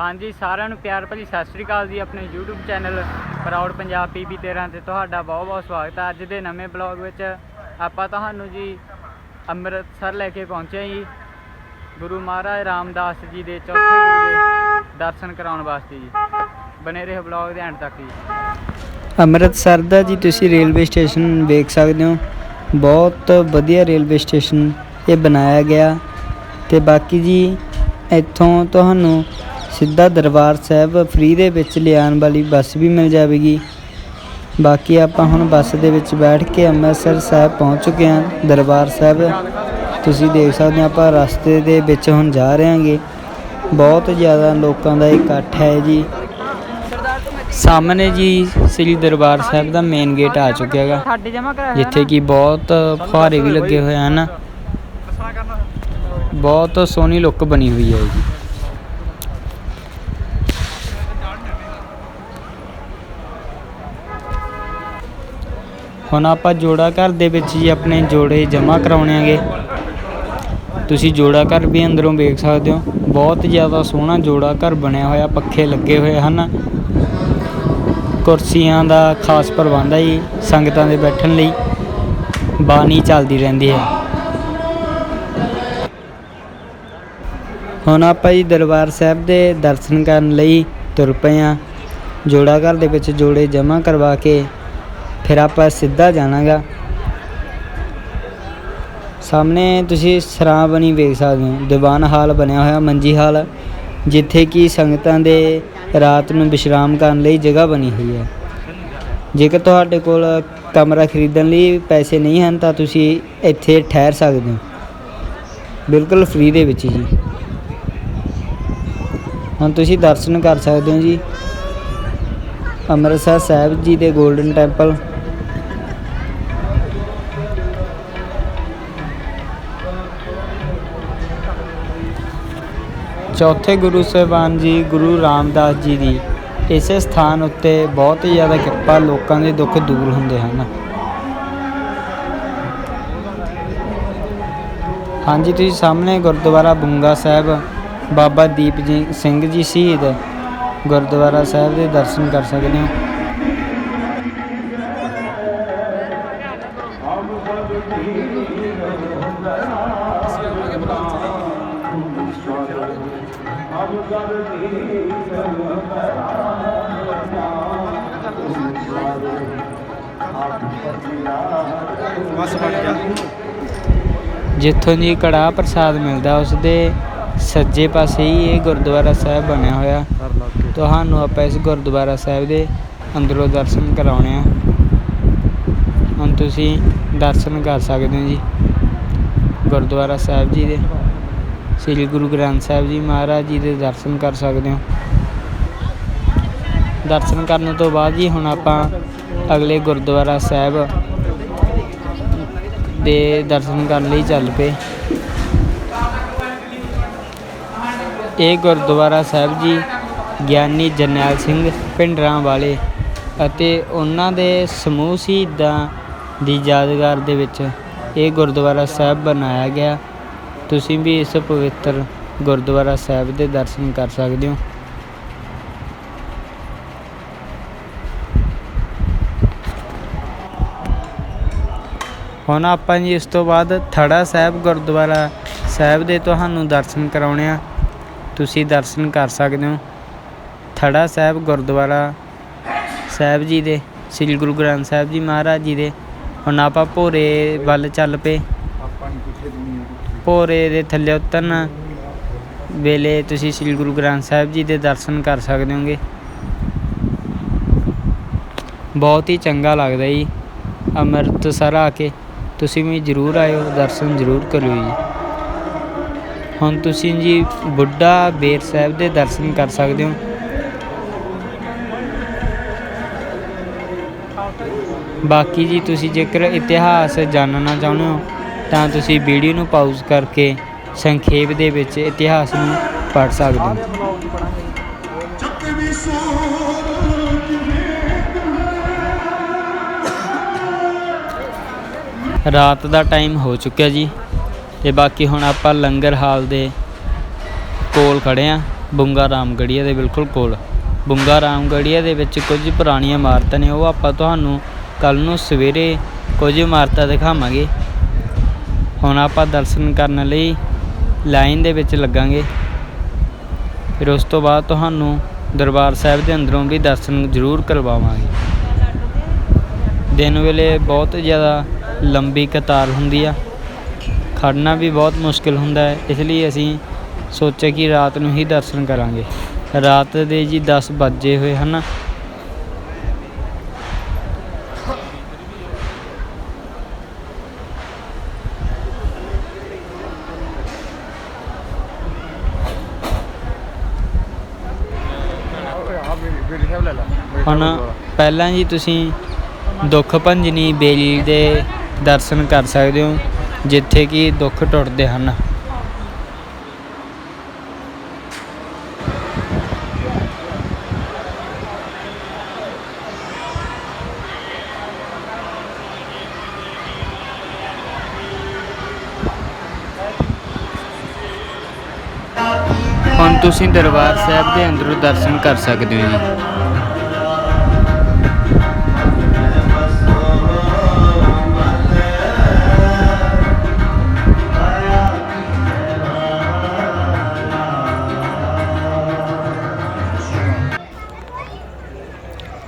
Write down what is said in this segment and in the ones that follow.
ਹਾਂਜੀ, ਸਾਰਿਆਂ ਨੂੰ ਪਿਆਰ ਭਰੀ ਸਤਿ ਸ੍ਰੀ ਅਕਾਲ ਜੀ ਆਪਣੇ YouTube channel proud Punjab PB 13 ਤੇ ਤੁਹਾਡਾ ਬਹੁਤ ਬਹੁਤ ਸਵਾਗਤ ਹੈ। ਅੱਜ ਦੇ ਨਵੇਂ ਬਲੌਗ ਵਿੱਚ ਆਪਾਂ ਤੁਹਾਨੂੰ ਜੀ ਅੰਮ੍ਰਿਤਸਰ ਲੈ ਕੇ ਪਹੁੰਚੇ ਜੀ। ਗੁਰੂ ਮਹਾਰਾਜ ਰਾਮਦਾਸ ਜੀ ਦੇ ਚੌਥੇ ਗੁਰੂ ਦੇ ਦਰਸ਼ਨ ਕਰਾਉਣ ਵਾਸਤੇ ਜੀ। ਬਨੇ ਰਹੇ ਬਲੌਗ ਦੇ ਐਂਡ ਤੱਕ ਜੀ। ਅੰਮ੍ਰਿਤਸਰ ਦਾ ਜੀ ਤੁਸੀਂ ਰੇਲਵੇ ਸਟੇਸ਼ਨ ਵੇਖ ਸਕਦੇ ਹੋ। ਬਹੁਤ ਵਧੀਆ ਰੇਲਵੇ ਸਟੇਸ਼ਨ ਇਹ ਬਣਾਇਆ ਗਿਆ। ਤੇ ਬਾਕੀ ਜੀ ਇੱਥੋਂ ਤੁਹਾਨੂੰ ਸਿੱਧਾ ਦਰਬਾਰ ਸਾਹਿਬ ਫ੍ਰੀ ਦੇ ਵਿੱਚ ਲਿਆਉਣ ਵਾਲੀ ਬੱਸ ਵੀ ਮਿਲ ਜਾਵੇਗੀ। ਬਾਕੀ ਆਪਾਂ ਹੁਣ ਬੱਸ ਦੇ ਵਿੱਚ ਬੈਠ ਕੇ ਅੰਮ੍ਰਿਤਸਰ ਸਾਹਿਬ ਪਹੁੰਚ ਚੁੱਕੇ ਹਾਂ। ਦਰਬਾਰ ਸਾਹਿਬ, ਤੁਸੀਂ ਦੇਖ ਸਕਦੇ ਹੋ ਆਪਾਂ ਰਸਤੇ ਦੇ ਵਿੱਚ ਹੁਣ ਜਾ ਰਹੇ ਹਾਂਗੇ। ਬਹੁਤ ਜ਼ਿਆਦਾ ਲੋਕਾਂ ਦਾ ਇਕੱਠ ਹੈ ਜੀ। ਸਾਹਮਣੇ ਜੀ ਸ੍ਰੀ ਦਰਬਾਰ ਸਾਹਿਬ ਦਾ ਮੇਨ ਗੇਟ ਆ ਚੁੱਕਿਆ ਹੈਗਾ। ਜਿੱਥੇ ਕਿ ਬਹੁਤ ਫੁਹਾਰੇ ਵੀ ਲੱਗੇ ਹੋਏ ਹਨ। ਬਹੁਤ ਸੋਹਣੀ ਲੁੱਕ ਬਣੀ ਹੋਈ ਹੈ ਜੀ। ਹੁਣ ਆਪਾਂ ਜੋੜਾ ਘਰ ਦੇ ਵਿੱਚ ਜੀ ਆਪਣੇ ਜੋੜੇ ਜਮ੍ਹਾਂ ਕਰਾਉਣੇ ਆਗੇ ਤੁਸੀਂ ਜੋੜਾ ਘਰ ਵੀ ਅੰਦਰੋਂ ਵੇਖ ਸਕਦੇ ਹੋ। ਬਹੁਤ ਜ਼ਿਆਦਾ ਸੋਹਣਾ ਜੋੜਾ ਘਰ ਬਣਿਆ ਹੋਇਆ, ਪੱਖੇ ਲੱਗੇ ਹੋਏ ਹਨ। ਕੁਰਸੀਆਂ ਦਾ ਖਾਸ ਪ੍ਰਬੰਧ ਹੈ ਜੀ, ਸੰਗਤਾਂ ਦੇ ਬੈਠਣ ਲਈ। ਬਾਣੀ ਚੱਲਦੀ ਰਹਿੰਦੀ ਹੈ। ਹੁਣ ਆਪਾਂ ਜੀ ਦਰਬਾਰ ਸਾਹਿਬ ਦੇ ਦਰਸ਼ਨ ਕਰਨ ਲਈ ਤੁਰ ਪਏ ਹਾਂ। ਜੋੜਾ ਘਰ ਦੇ ਵਿੱਚ ਜੋੜੇ ਜਮ੍ਹਾਂ ਕਰਵਾ ਕੇ ਫਿਰ ਆਪਾਂ ਸਿੱਧਾ ਜਾਣਾਗਾ। ਸਾਹਮਣੇ ਤੁਸੀਂ ਸਰਾਂ ਬਣੀ ਵੇਖ ਸਕਦੇ ਹੋ। ਦੀਵਾਨ ਹਾਲ ਬਣਿਆ ਹੋਇਆ, ਮੰਜੀ ਹਾਲ, ਜਿੱਥੇ ਕਿ ਸੰਗਤਾਂ ਦੇ ਰਾਤ ਨੂੰ ਵਿਸ਼ਰਾਮ ਕਰਨ ਲਈ ਜਗ੍ਹਾ ਬਣੀ ਹੋਈ ਹੈ। ਜੇਕਰ ਤੁਹਾਡੇ ਕੋਲ ਕਮਰਾ ਖਰੀਦਣ ਲਈ ਪੈਸੇ ਨਹੀਂ ਹਨ, ਤਾਂ ਤੁਸੀਂ ਇੱਥੇ ਠਹਿਰ ਸਕਦੇ ਹੋ। ਬਿਲਕੁਲ ਫ੍ਰੀ ਦੇ ਵਿੱਚ ਜੀ। ਹੁਣ ਤੁਸੀਂ ਦਰਸ਼ਨ ਕਰ ਸਕਦੇ ਹੋ ਜੀ। ਅੰਮ੍ਰਿਤਸਰ ਸਾਹਿਬ ਜੀ ਦੇ 골ਡਨ ਟੈਂਪਲ ਚੌਥੇ ਗੁਰੂ ਸਾਹਿਬਾਨ ਜੀ ਗੁਰੂ ਰਾਮਦਾਸ ਜੀ ਦੀ ਇਸੇ ਸਥਾਨ ਉੱਤੇ ਬਹੁਤ ਹੀ ਜ਼ਿਆਦਾ ਕਿਰਪਾ ਲੋਕਾਂ ਦੇ ਦੁੱਖ ਦੂਰ ਹੁੰਦੇ ਹਨ। ਹਾਂਜੀ, ਤੁਸੀਂ ਸਾਹਮਣੇ ਗੁਰਦੁਆਰਾ ਬੁੰਗਾ ਸਾਹਿਬ, ਬਾਬਾ ਦੀਪ ਜੀ ਸਿੰਘ ਜੀ ਸ਼ਹੀਦ ਗੁਰਦੁਆਰਾ ਸਾਹਿਬ ਦੇ ਦਰਸ਼ਨ ਕਰ ਸਕਦੇ ਹੋ। ਜਿੱਥੋਂ ਦੀ ਕੜਾਹ ਪ੍ਰਸਾਦ ਮਿਲਦਾ ਉਸ ਦੇ ਸੱਜੇ ਪਾਸੇ ਹੀ ਇਹ ਗੁਰਦੁਆਰਾ ਸਾਹਿਬ ਬਣਿਆ ਹੋਇਆ। ਤੁਹਾਨੂੰ ਆਪਾਂ ਇਸ ਗੁਰਦੁਆਰਾ ਸਾਹਿਬ ਦੇ ਅੰਦਰੋਂ ਦਰਸ਼ਨ ਕਰਾਉਣੇ ਆ। ਹੁਣ ਤੁਸੀਂ ਦਰਸ਼ਨ ਕਰ ਸਕਦੇ ਹੋ ਜੀ। ਗੁਰਦੁਆਰਾ ਸਾਹਿਬ ਜੀ ਦੇ। ਸ੍ਰੀ ਗੁਰੂ ਗ੍ਰੰਥ ਸਾਹਿਬ ਜੀ ਮਹਾਰਾਜ ਜੀ ਦੇ ਦਰਸ਼ਨ ਕਰ ਸਕਦੇ ਹੋ। ਦਰਸ਼ਨ ਕਰਨ ਤੋਂ ਬਾਅਦ ਜੀ ਹੁਣ ਆਪਾਂ ਅਗਲੇ ਗੁਰਦੁਆਰਾ ਸਾਹਿਬ ਦੇ ਦਰਸ਼ਨ ਕਰਨ ਲਈ ਚੱਲ ਪਏ। ਇਹ ਗੁਰਦੁਆਰਾ ਸਾਹਿਬ ਜੀ ਗਿਆਨੀ ਜਰਨੈਲ ਸਿੰਘ ਪਿੰਡਰਾਂ ਵਾਲੇ ਅਤੇ ਉਹਨਾਂ ਦੇ ਸਮੂਹ ਸ਼ਹੀਦਾਂ ਦੀ ਯਾਦਗਾਰ ਦੇ ਵਿੱਚ ਇਹ ਗੁਰਦੁਆਰਾ ਸਾਹਿਬ ਬਣਾਇਆ ਗਿਆ। ਤੁਸੀਂ ਵੀ ਇਸ ਪਵਿੱਤਰ ਗੁਰਦੁਆਰਾ ਸਾਹਿਬ ਦੇ ਦਰਸ਼ਨ ਕਰ ਸਕਦੇ ਹੋ। ਹੁਣ ਆਪਾਂ ਜੀ ਇਸ ਤੋਂ ਬਾਅਦ ਥੜਾ ਸਾਹਿਬ ਗੁਰਦੁਆਰਾ ਸਾਹਿਬ ਦੇ ਤੁਹਾਨੂੰ ਦਰਸ਼ਨ ਕਰਾਉਣੇ ਆ। ਤੁਸੀਂ ਦਰਸ਼ਨ ਕਰ ਸਕਦੇ ਹੋ। ਥੜਾ ਸਾਹਿਬ ਗੁਰਦੁਆਰਾ ਸਾਹਿਬ ਜੀ ਦੇ, ਸ੍ਰੀ ਗੁਰੂ ਗ੍ਰੰਥ ਸਾਹਿਬ ਜੀ ਮਹਾਰਾਜ ਜੀ ਦੇ। ਹੁਣ ਆਪਾਂ ਭੋਰੇ ਵੱਲ ਚੱਲ ਪਏ। ਭੋਰੇ ਦੇ ਥੱਲੇ ਉਤਰਨ ਵੇਲੇ ਤੁਸੀਂ ਸ੍ਰੀ ਗੁਰੂ ਗ੍ਰੰਥ ਸਾਹਿਬ ਜੀ ਦੇ ਦਰਸ਼ਨ ਕਰ ਸਕਦੇ ਹੋਗੇ। ਬਹੁਤ ਹੀ ਚੰਗਾ ਲੱਗਦਾ ਜੀ। ਅੰਮ੍ਰਿਤਸਰ ਆ ਕੇ। ਤੁਸੀਂ ਵੀ ਜ਼ਰੂਰ ਆਇਓ, ਦਰਸ਼ਨ ਜ਼ਰੂਰ ਕਰਿਓ ਜੀ। ਹੁਣ ਤੁਸੀਂ ਜੀ ਬੁੱਢਾ ਬੇਰ ਸਾਹਿਬ ਦੇ ਦਰਸ਼ਨ ਕਰ ਸਕਦੇ ਹੋ। ਬਾਕੀ ਜੀ ਤੁਸੀਂ ਜੇਕਰ ਇਤਿਹਾਸ ਜਾਣਨਾ ਚਾਹੁੰਦੇ ਹੋ, ਤਾਂ ਤੁਸੀਂ ਵੀਡੀਓ ਨੂੰ ਪਾਊਜ਼ ਕਰਕੇ ਸੰਖੇਪ ਦੇ ਵਿੱਚ ਇਤਿਹਾਸ ਨੂੰ ਪੜ੍ਹ ਸਕਦੇ ਹੋ। ਰਾਤ ਦਾ ਟਾਈਮ ਹੋ ਚੁੱਕਿਆ ਜੀ। ਤੇ ਬਾਕੀ ਹੁਣ ਆਪਾਂ ਲੰਗਰ ਹਾਲ ਦੇ ਕੋਲ ਖੜੇ ਆ, ਬੁੰਗਾ ਰਾਮਗੜੀਆ ਦੇ ਬਿਲਕੁਲ ਕੋਲ। ਬੁੰਗਾ ਰਾਮਗੜੀਆ ਦੇ ਵਿੱਚ ਕੁਝ ਪੁਰਾਣੀਆਂ ਇਮਾਰਤਾਂ ਨੇ, ਉਹ ਆਪਾਂ ਤੁਹਾਨੂੰ ਕੱਲ ਨੂੰ ਸਵੇਰੇ ਕੁਝ ਇਮਾਰਤਾਂ ਦਿਖਾਵਾਂਗੇ। ਹੁਣ ਆਪਾਂ ਦਰਸ਼ਨ ਕਰਨ ਲਈ ਲਾਈਨ ਦੇ ਵਿੱਚ ਲੱਗਾਂਗੇ। ਫਿਰ ਉਸ ਤੋਂ ਬਾਅਦ ਤੁਹਾਨੂੰ ਦਰਬਾਰ ਸਾਹਿਬ ਦੇ ਅੰਦਰੋਂ ਵੀ ਦਰਸ਼ਨ ਜ਼ਰੂਰ ਕਰਵਾਵਾਂਗੇ। ਦਿਨ ਵੇਲੇ ਬਹੁਤ ਜ਼ਿਆਦਾ ਲੰਬੀ ਕਤਾਰ ਹੁੰਦੀ ਆ। ਖੜਨਾ ਵੀ ਬਹੁਤ ਮੁਸ਼ਕਿਲ ਹੁੰਦਾ ਹੈ, ਇਸ ਲਈ ਅਸੀਂ ਸੋਚਿਆ ਕਿ ਰਾਤ ਨੂੰ ਹੀ ਦਰਸ਼ਨ ਕਰਾਂਗੇ। ਰਾਤ ਦੇ ਜੀ 10 ਵੱਜੇ ਹੋਏ ਹਨ। ਹੁਣ ਪਹਿਲਾਂ ਜੀ ਤੁਸੀਂ ਦੁੱਖ ਭੰਜਨੀ ਬੇਲੀ ਦੇ ਦਰਸ਼ਨ ਕਰ ਸਕਦੇ ਹੋ, ਜਿੱਥੇ ਕਿ ਦੁੱਖ ਟੁੱਟਦੇ ਹਨ। ਹੁਣ ਤੁਸੀਂ ਦਰਬਾਰ ਸਾਹਿਬ ਦੇ ਅੰਦਰੋਂ ਦਰਸ਼ਨ ਕਰ ਸਕਦੇ ਹੋ ਜੀ।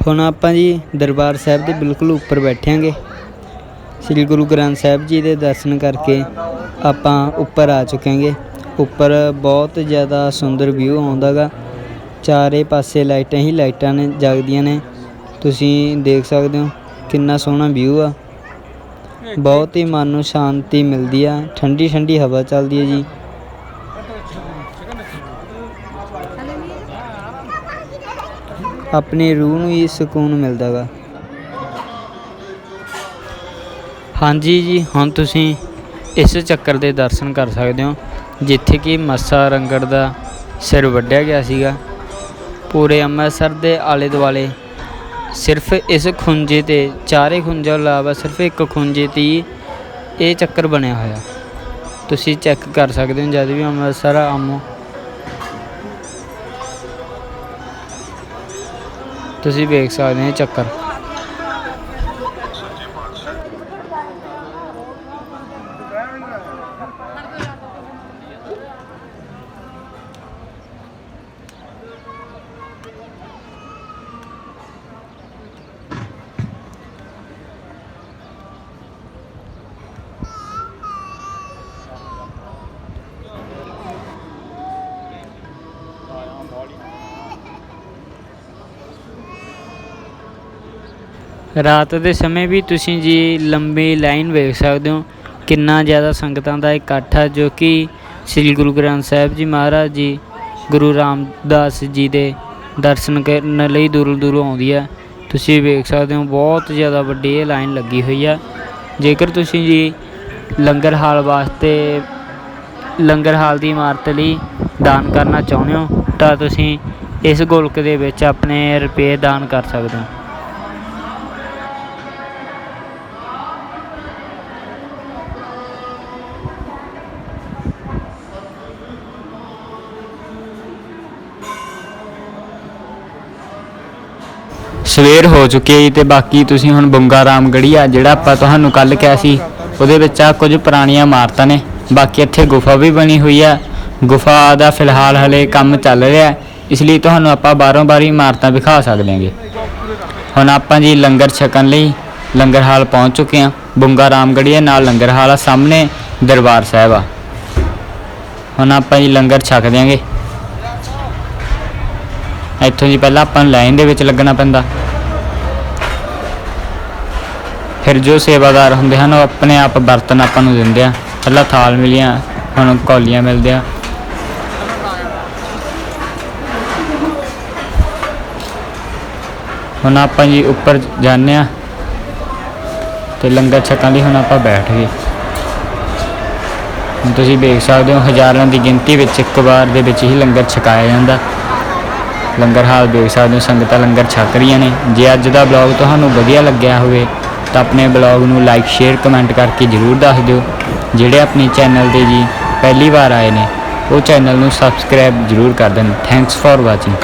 ਹੁਣ ਆਪਾਂ ਜੀ ਦਰਬਾਰ ਸਾਹਿਬ ਦੇ ਬਿਲਕੁਲ ਉੱਪਰ ਬੈਠਾਂਗੇ ਸ੍ਰੀ ਗੁਰੂ ਗ੍ਰੰਥ ਸਾਹਿਬ ਜੀ ਦੇ ਦਰਸ਼ਨ ਕਰਕੇ ਆਪਾਂ ਉੱਪਰ ਆ ਚੁੱਕਾਂਗੇ ਉੱਪਰ ਬਹੁਤ ਜ਼ਿਆਦਾ ਸੁੰਦਰ ਵਿਊ ਆਉਂਦਾਗਾ। ਚਾਰੇ ਪਾਸੇ ਲਾਈਟਾਂ ਹੀ ਲਾਈਟਾਂ ਨੇ, ਜਗਦੀਆਂ ਨੇ। ਤੁਸੀਂ ਦੇਖ ਸਕਦੇ ਹੋ ਕਿੰਨਾ ਸੋਹਣਾ ਵਿਊ ਆ। ਬਹੁਤ ਹੀ ਮਨ ਨੂੰ ਸ਼ਾਂਤੀ ਮਿਲਦੀ ਆ। ਠੰਡੀ ਠੰਡੀ ਹਵਾ ਚੱਲਦੀ ਹੈ ਜੀ। ਆਪਣੀ ਰੂਹ ਨੂੰ ਹੀ ਸਕੂਨ ਮਿਲਦਾ ਗਾ ਹਾਂਜੀ ਜੀ, ਹੁਣ ਤੁਸੀਂ ਇਸ ਚੱਕਰ ਦੇ ਦਰਸ਼ਨ ਕਰ ਸਕਦੇ ਹੋ, ਜਿੱਥੇ ਕਿ ਮੱਸਾ ਰੰਗੜ ਦਾ ਸਿਰ ਵੱਢਿਆ ਗਿਆ ਸੀਗਾ। ਪੂਰੇ ਅੰਮ੍ਰਿਤਸਰ ਦੇ ਆਲੇ ਦੁਆਲੇ ਸਿਰਫ ਇਸ ਖੁੰਝੇ ਤੇ ਚਾਰੇ ਖੁੰਝਾਂ ਇਲਾਵਾ ਸਿਰਫ ਇੱਕ ਖੁੰਝੇ ਤੇ ਹੀ ਇਹ ਚੱਕਰ ਬਣਿਆ ਹੋਇਆ। ਤੁਸੀਂ ਚੈੱਕ ਕਰ ਸਕਦੇ ਹੋ, ਜਦ ਵੀ ਅੰਮ੍ਰਿਤਸਰ ਆਮੋ। ਤੁਸੀਂ ਵੇਖ ਸਕਦੇ ਹੋ ਚੱਕਰ। ਰਾਤ ਦੇ ਸਮੇਂ ਵੀ ਤੁਸੀਂ ਜੀ ਲੰਬੀ ਲਾਈਨ ਵੇਖ ਸਕਦੇ ਹੋ। ਕਿੰਨਾ ਜ਼ਿਆਦਾ ਸੰਗਤਾਂ ਦਾ ਇਕੱਠ ਹੈ ਜੋ ਕਿ ਸ੍ਰੀ ਗੁਰੂ ਗ੍ਰੰਥ ਸਾਹਿਬ ਜੀ ਮਹਾਰਾਜ ਜੀ, ਗੁਰੂ ਰਾਮਦਾਸ ਜੀ ਦੇ ਦਰਸ਼ਨ ਕਰਨ ਲਈ ਦੂਰੋਂ ਦੂਰੋਂ ਆਉਂਦੀ ਹੈ ਤੁਸੀਂ ਵੇਖ ਸਕਦੇ ਹੋ, ਬਹੁਤ ਜ਼ਿਆਦਾ ਵੱਡੀ ਇਹ ਲਾਈਨ ਲੱਗੀ ਹੋਈ ਹੈ ਜੇਕਰ ਤੁਸੀਂ ਜੀ ਲੰਗਰ ਹਾਲ ਵਾਸਤੇ, ਲੰਗਰ ਹਾਲ ਦੀ ਇਮਾਰਤ ਲਈ ਦਾਨ ਕਰਨਾ ਚਾਹੁੰਦੇ ਹੋ, ਤਾਂ ਤੁਸੀਂ ਇਸ ਗੋਲਕ ਦੇ ਵਿੱਚ ਆਪਣੇ ਰੁਪਏ ਦਾਨ ਕਰ ਸਕਦੇ ਹੋ। ਸਵੇਰ ਹੋ ਚੁੱਕੀ ਹੈ ਜੀ ਤੇ ਬਾਕੀ ਤੁਸੀਂ ਹੁਣ ਬੁੰਗਾ ਰਾਮਗੜੀ ਆ ਜਿਹੜਾ ਆਪਾਂ ਤੁਹਾਨੂੰ ਕੱਲ ਕਿਹਾ ਸੀ ਉਹਦੇ ਵਿੱਚ ਆ ਕੁਝ ਪੁਰਾਣੀਆਂ ਇਮਾਰਤਾਂ ਨੇ। ਬਾਕੀ ਇੱਥੇ ਗੁਫਾ ਵੀ ਬਣੀ ਹੋਈ ਆ। ਗੁਫਾ ਦਾ ਫਿਲਹਾਲ ਹਲੇ ਕੰਮ ਚੱਲ ਰਿਹਾ ਹੈ, ਇਸ ਲਈ ਤੁਹਾਨੂੰ ਆਪਾਂ ਬਾਰੋਂ ਬਾਰੀ ਇਮਾਰਤਾਂ ਵਿਖਾ ਸਕਦੇ ਹਾਂਗੇ। ਹੁਣ ਆਪਾਂ ਜੀ ਲੰਗਰ ਛਕਣ ਲਈ ਲੰਗਰ ਹਾਲ ਪਹੁੰਚ ਚੁੱਕੇ ਹਾਂ। ਬੁੰਗਾ ਰਾਮਗੜੀ ਦੇ ਨਾਲ ਲੰਗਰ ਹਾਲ ਆ ਸਾਹਮਣੇ ਦਰਬਾਰ ਸਾਹਿਬ ਆ। ਹੁਣ ਆਪਾਂ ਜੀ ਲੰਗਰ ਛਕ ਦਿਆਂਗੇ। ਇੱਥੋਂ ਜੀ ਪਹਿਲਾਂ ਆਪਾਂ ਨੂੰ ਲਾਈਨ ਦੇ ਵਿੱਚ ਲੱਗਣਾ ਪੈਂਦਾ। ਫਿਰ ਜੋ ਸੇਵਾਦਾਰ ਹੁੰਦੇ ਹਨ, ਉਹ ਆਪਣੇ ਆਪ ਬਰਤਨ ਆਪਾਂ ਨੂੰ ਦਿੰਦੇ ਆ। ਪਹਿਲਾਂ ਥਾਲ ਮਿਲੀਆਂ, ਹੁਣ ਕੌਲੀਆਂ ਮਿਲਦੇ ਆ ਹੁਣ ਆਪਾਂ ਜੀ ਉੱਪਰ ਜਾਂਦੇ ਆ ਤੇ ਲੰਗਰ ਛਕਣ ਲਈ ਹੁਣ ਆਪਾਂ ਬੈਠ ਗਏ। ਹੁਣ ਤੁਸੀਂ ਦੇਖ ਸਕਦੇ ਹੋ ਹਜ਼ਾਰਾਂ ਦੀ ਗਿਣਤੀ ਵਿੱਚ ਇੱਕ ਵਾਰ ਦੇ ਵਿੱਚ ਹੀ ਲੰਗਰ ਛਕਾਇਆ ਜਾਂਦਾ। ਲੰਗਰ ਹਾਲ ਦੇਖ ਸਕਦੇ ਹੋ, ਸੰਗਤਾਂ ਲੰਗਰ ਛਕ ਰਹੀਆਂ ਨੇ। ਜੇ ਅੱਜ ਦਾ ਬਲੌਗ ਤੁਹਾਨੂੰ ਵਧੀਆ ਲੱਗਿਆ ਹੋਵੇ, ਤਾਂ ਆਪਣੇ ਬਲੌਗ ਨੂੰ ਲਾਈਕ ਸ਼ੇਅਰ ਕਮੈਂਟ ਕਰਕੇ ਜਰੂਰ ਦੱਸ ਦਿਓ। ਜਿਹੜੇ ਆਪਣੇ ਚੈਨਲ ਤੇ ਜੀ ਪਹਿਲੀ ਵਾਰ ਆਏ ਨੇ, ਉਹ ਚੈਨਲ ਨੂੰ ਸਬਸਕ੍ਰਾਈਬ ਜ਼ਰੂਰ ਕਰ ਦੇਣ। Thanks for watching